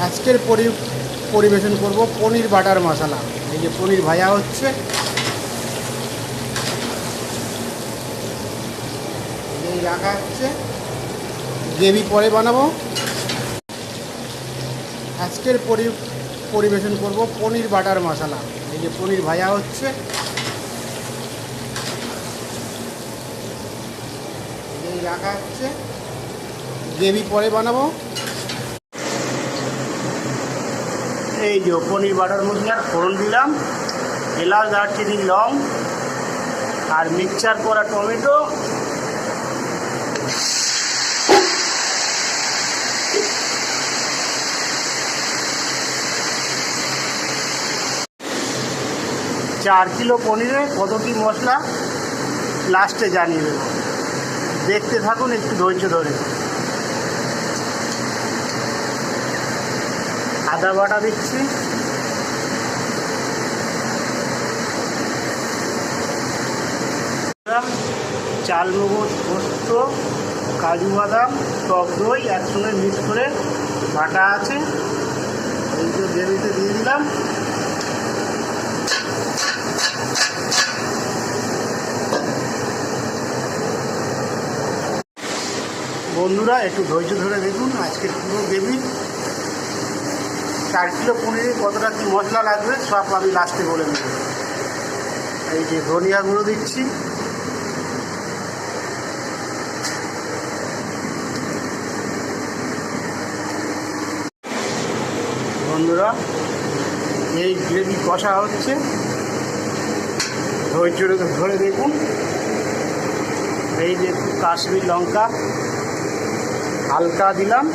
আজকের পরি, পরিবেশন করব পনির বাটার মশলা। এই যে পনির ভাজা হচ্ছে। এই রাখা হচ্ছে। গ্রেভি পরে বানাবো। আজকের পরি, পরিবেশন করব পনির বাটার মশলা। এই যে পনির ভাজা হচ্ছে। এই রাখা হচ্ছে। গ্রেভি পরে বানাবো। এই যে পনির বাটার মশলার ফোড়ন দিলাম, এলাচ, দারচিনি, লং, আর মিক্সচার করা টমেটো। চার কিলো পনিরে কত কি মশলা লাস্টে জানিয়ে দেবো। দেখতে থাকুন, একটু ধৈর্য ধরে। আদা বাটা দিচ্ছি। চাল মগজ, পোস্ত, কাজু বাদাম, টক দই একসঙ্গে মিক্স করে বাটা আছে। এই যে গ্রেভিতে দিয়ে দিলাম। বন্ধুরা, একটু ধৈর্য ধরে দেখুন আজকের পুরো গ্রেভি। চার কিলো পনিরে কতটা কি মশলা লাগবে সব আমি লাস্টে বলে দেব। এই যে ধনিয়া গুঁড়ো দিচ্ছি। বন্ধুরা, এই গ্রেভি কষা হচ্ছে। ধৈর্য ধরে দেখুন। এই যে কাশ্মীর লঙ্কা হালকা দিলাম।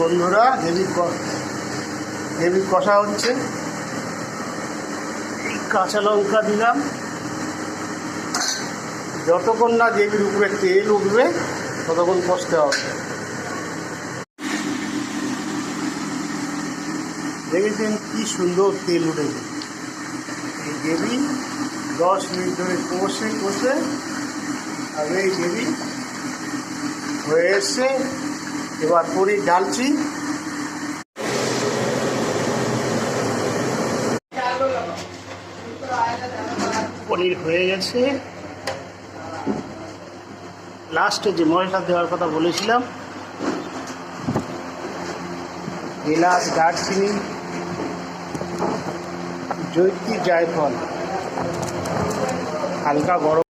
বন্ধুরা, হেভি হেভি কষা হচ্ছে। কাঁচা লঙ্কা দিলাম। যতক্ষণ না দেবীর উপরে তেল উঠবে, ততক্ষণ কষতে হবে। দেখেছেন কি সুন্দর তেল উঠেছে। এই দেবী দশ মিনিট ধরে কষে কষে, আর এই দেবী হয়ে এসছে। এবার পনির ঢালছি পনির হয়ে গেছে। লাস্টে যে মশলা দেওয়ার কথা বলেছিলাম, এলাচ, দারচিনি, জৈত্রী, জায়ফল, হালকা গরম।